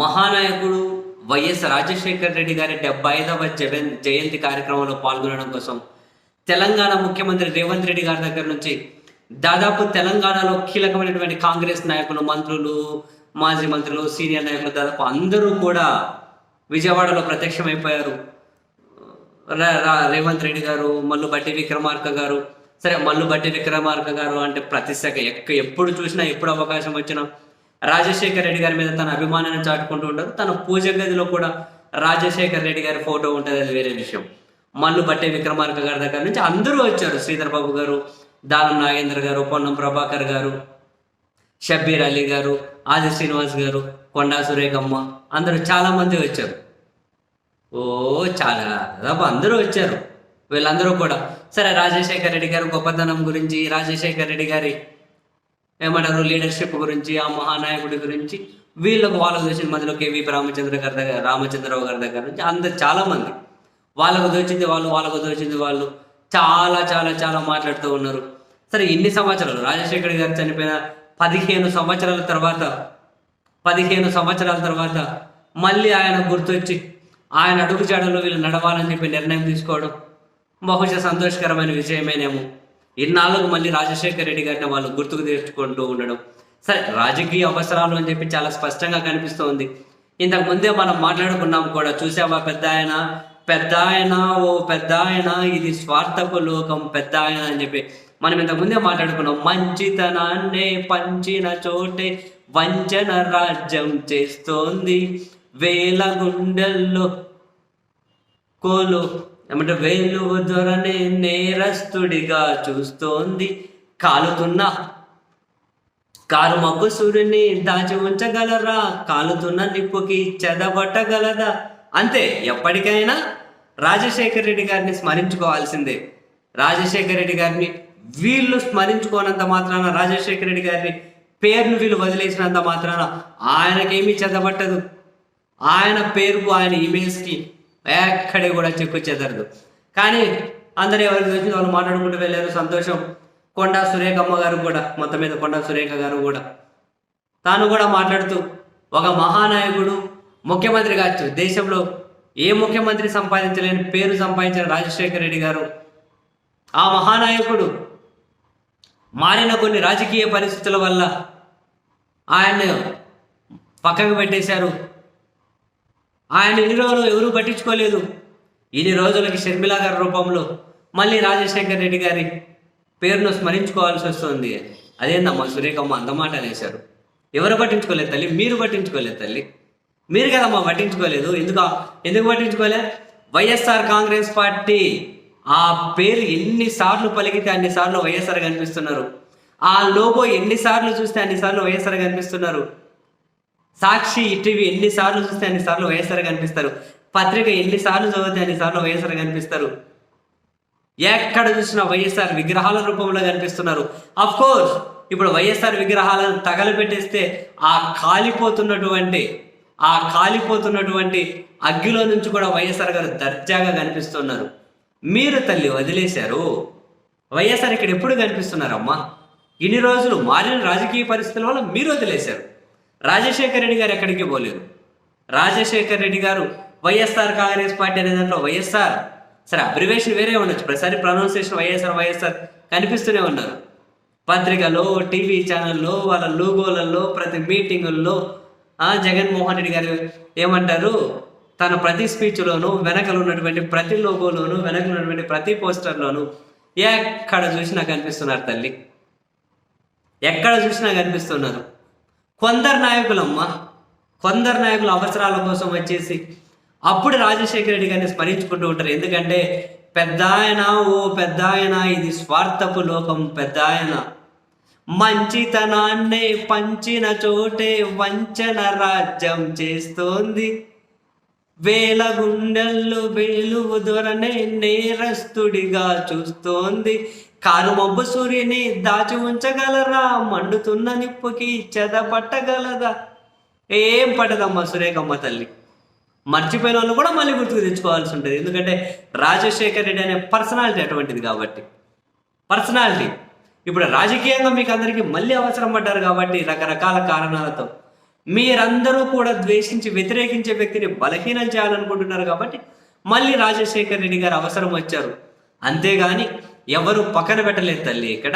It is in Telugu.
మహానాయకుడు వైఎస్ రాజశేఖర్ రెడ్డి గారి డెబ్బై ఐదవ జగన్ జయంతి కార్యక్రమంలో పాల్గొనడం కోసం తెలంగాణ ముఖ్యమంత్రి రేవంత్ రెడ్డి గారి దగ్గర నుంచి దాదాపు తెలంగాణలో కీలకమైనటువంటి కాంగ్రెస్ నాయకులు మంత్రులు మాజీ మంత్రులు సీనియర్ నాయకులు దాదాపు అందరూ కూడా విజయవాడలో ప్రత్యక్షమైపోయారు. రా- రా- రేవంత్ రెడ్డి గారు మల్లు బట్టి విక్రమార్క గారు. సరే మల్లు బట్టి విక్రమార్క గారు అంటే ప్రతిశాఖ ఎక్క ఎప్పుడు చూసినా ఎప్పుడు అవకాశం వచ్చినా రాజశేఖర్ రెడ్డి గారి మీద తన అభిమానాన్ని చాటుకుంటూ ఉంటారు. తన పూజ గదిలో కూడా రాజశేఖర్ రెడ్డి గారి ఫోటో ఉంటుంది అది వేరే విషయం. మల్లు బట్టే విక్రమార్క గారి దగ్గర నుంచి అందరూ వచ్చారు. శ్రీధర్ బాబు గారు దానం నాగేంద్ర గారు పొన్నం ప్రభాకర్ గారు షబ్బీర్ అలీ గారు ఆది శ్రీనివాస్ గారు కొండా సురేఖమ్మ అందరూ చాలా మంది వచ్చారు. ఓ చాలా దాదాపు అందరూ వచ్చారు. వీళ్ళందరూ కూడా. సరే రాజశేఖర్ రెడ్డి గారి గొప్పతనం గురించి రాజశేఖర్ రెడ్డి గారి ఏమంటారు? లీడర్షిప్ గురించి ఆ మహానాయకుడి గురించి వీళ్ళకు వాళ్ళకు దోచిన మధ్యలో కేవీ రామచంద్ర గారి దగ్గర రామచంద్రరావు గారి దగ్గర నుంచి అందరు చాలామంది. వాళ్ళకు దోచింది వాళ్ళు వాళ్ళకు దోచింది వాళ్ళు చాలా చాలా చాలా మాట్లాడుతూ ఉన్నారు. సరే ఇన్ని సంవత్సరాలు రాజశేఖర్ గారు చనిపోయిన పదిహేను సంవత్సరాల తర్వాత పదిహేను సంవత్సరాల తర్వాత మళ్ళీ ఆయన గుర్తొచ్చి ఆయన అడుగుజాడలో వీళ్ళు నడవాలని చెప్పి నిర్ణయం తీసుకోవడం బహుశా సంతోషకరమైన విషయమేనేమో. ఇన్నాళ్ళకు మళ్ళీ రాజశేఖర రెడ్డి గారిని వాళ్ళు గుర్తుకు తెచ్చుకుంటూ ఉండడం. సరే రాజకీయ అవసరాలు అని చెప్పి చాలా స్పష్టంగా కనిపిస్తోంది. ఇంతకు ముందే మనం మాట్లాడుకున్నాం కూడా చూసావా పెద్ద ఆయన? పెద్ద ఆయన ఓ పెద్ద ఆయన ఇది స్వార్థపు లోకం పెద్ద ఆయన అని చెప్పి. మనం ఇంతకు ముందే మాట్లాడుకున్నాం మంచితనాన్నే పంచిన చోటే వంచన రాజ్యం చేస్తోంది. వేల గుండెల్లో కోలు ఏమంటే వేలువ దొరనే నేరస్తుడిగా చూస్తోంది. కాలుతున్న కారు మబ్బు సూర్యుని దాచి ఉంచగలరా? కాలుతున్న నిప్పుకి చెదబట్టగలదా? అంతే ఎప్పటికైనా రాజశేఖర్ రెడ్డి గారిని స్మరించుకోవాల్సిందే. రాజశేఖర్ రెడ్డి గారిని వీళ్ళు స్మరించుకోనంత మాత్రాన రాజశేఖర్ రెడ్డి గారిని పేరును వీళ్ళు వదిలేసినంత మాత్రాన ఆయనకేమీ చెదబట్టదు. ఆయన పేరుకు ఆయన ఇమేజ్కి ఎక్కడికి కూడా చెక్కు చెదరదు. కానీ అందరూ ఎవరికి చూసి వాళ్ళు మాట్లాడుకుంటూ వెళ్ళారు సంతోషం. కొండ సురేఖమ్మ గారు కూడా మొత్తం మీద కొండ సురేఖ గారు కూడా. తాను కూడా మాట్లాడుతూ ఒక మహానాయకుడు ముఖ్యమంత్రి కావచ్చు. దేశంలో ఏ ముఖ్యమంత్రి సంపాదించలేని పేరు సంపాదించిన రాజశేఖర రెడ్డి గారు ఆ మహానాయకుడు మారిన కొన్ని రాజకీయ పరిస్థితుల వల్ల ఆయన్ని పక్కకు పెట్టేశారు. ఆయన ఎన్ని రోజులు ఎవరూ పట్టించుకోలేదు. ఇన్ని రోజులకి షర్మిలా గారి రూపంలో మళ్ళీ రాజశేఖర్ రెడ్డి గారి పేరును స్మరించుకోవాల్సి వస్తుంది. అదేందమ్మా సురేఖమ్మ అందమాట అనేశారు. ఎవరు పట్టించుకోలేదు తల్లి? మీరు పట్టించుకోలేదు తల్లి. మీరు కదమ్మా పట్టించుకోలేదు. ఎందుకు? ఎందుకు పట్టించుకోలే? వైఎస్ఆర్ కాంగ్రెస్ పార్టీ ఆ పేరు ఎన్నిసార్లు పలికితే అన్నిసార్లు వైఎస్ఆర్ కనిపిస్తున్నారు. ఆ లోగో ఎన్నిసార్లు చూస్తే అన్నిసార్లు వైఎస్ఆర్ కనిపిస్తున్నారు. సాక్షి టీవీ ఎన్నిసార్లు చూస్తే అన్నిసార్లు వైఎస్ఆర్ కనిపిస్తారు. పత్రిక ఎన్నిసార్లు చదివితే అన్నిసార్లు వైఎస్ఆర్ కనిపిస్తారు. ఎక్కడ చూసినా వైఎస్ఆర్ విగ్రహాల రూపంలో కనిపిస్తున్నారు. అఫ్ కోర్స్ ఇప్పుడు వైఎస్ఆర్ విగ్రహాలను తగలబెట్టేస్తే ఆ కాలిపోతున్నటువంటి ఆ కాలిపోతున్నటువంటి అగ్గిలో నుంచి కూడా వైఎస్ఆర్ గారు దర్జాగా కనిపిస్తున్నారు. మీరు తల్లి వదిలేశారు. వైఎస్ఆర్ ఇక్కడ ఎప్పుడు కనిపిస్తున్నారమ్మా? ఇన్ని రోజులు మారిన రాజకీయ పరిస్థితుల వల్ల మీరు వదిలేశారు. రాజశేఖర రెడ్డి గారు ఎక్కడికి పోలేరు రాజశేఖర రెడ్డి గారు వైఎస్ఆర్ కాంగ్రెస్ పార్టీ అనే దాంట్లో వైఎస్ఆర్. సరే అబ్రివేషన్ వేరే ఉండొచ్చు. ప్రతిసారి ప్రొనౌన్సియేషన్ వైఎస్ఆర్ వైఎస్ఆర్ కనిపిస్తూనే ఉన్నారు. పత్రికలో టీవీ ఛానల్లో వాళ్ళ లోగోలలో ప్రతి మీటింగుల్లో ఆ జగన్మోహన్ రెడ్డి గారు ఏమంటారు? తన ప్రతి స్పీచ్లోను వెనకలు ఉన్నటువంటి ప్రతి లోగోలోను వెనకలు ఉన్నటువంటి ప్రతి పోస్టర్లోను ఎక్కడ చూసినా కనిపిస్తున్నారు తల్లి. ఎక్కడ చూసినా కనిపిస్తున్నారు. కొందరు నాయకులమ్మ కొందరు నాయకుల అవసరాల కోసం వచ్చేసి అప్పుడు రాజశేఖర రెడ్డి గారిని స్మరించుకుంటూ ఉంటారు. ఎందుకంటే పెద్ద ఆయన ఓ పెద్ద ఆయన ఇది స్వార్థపు లోకం పెద్ద ఆయన మంచితనాన్నే పంచిన చోటే వంచన రాజ్యం చేస్తోంది. వేల గుండెల్లో వెలువ దొరనే నేరస్తుడిగా చూస్తోంది. కారు మబ్బు సూర్యుని దాచి ఉంచగలరా? మండుతున్న నిప్పుకి చెదపట్టగలదా ఏం పడదమ్మా సురేఖమ్మ తల్లి? మర్చిపోయిన వాళ్ళు కూడా మళ్ళీ గుర్తుకు తెచ్చుకోవాల్సి ఉంటుంది. ఎందుకంటే రాజశేఖర్ రెడ్డి అనే పర్సనాలిటీ అటువంటిది కాబట్టి. పర్సనాలిటీ. ఇప్పుడు రాజకీయంగా మీకు అందరికీ మళ్ళీ అవసరం పడ్డారు కాబట్టి రకరకాల కారణాలతో. మీరందరూ కూడా ద్వేషించి వ్యతిరేకించే వ్యక్తిని బలహీనం చేయాలనుకుంటున్నారు కాబట్టి మళ్ళీ రాజశేఖర్ రెడ్డి గారు అవసరం వచ్చారు. అంతేగాని ఎవరు పక్కన పెట్టలేదు తల్లి ఇక్కడ.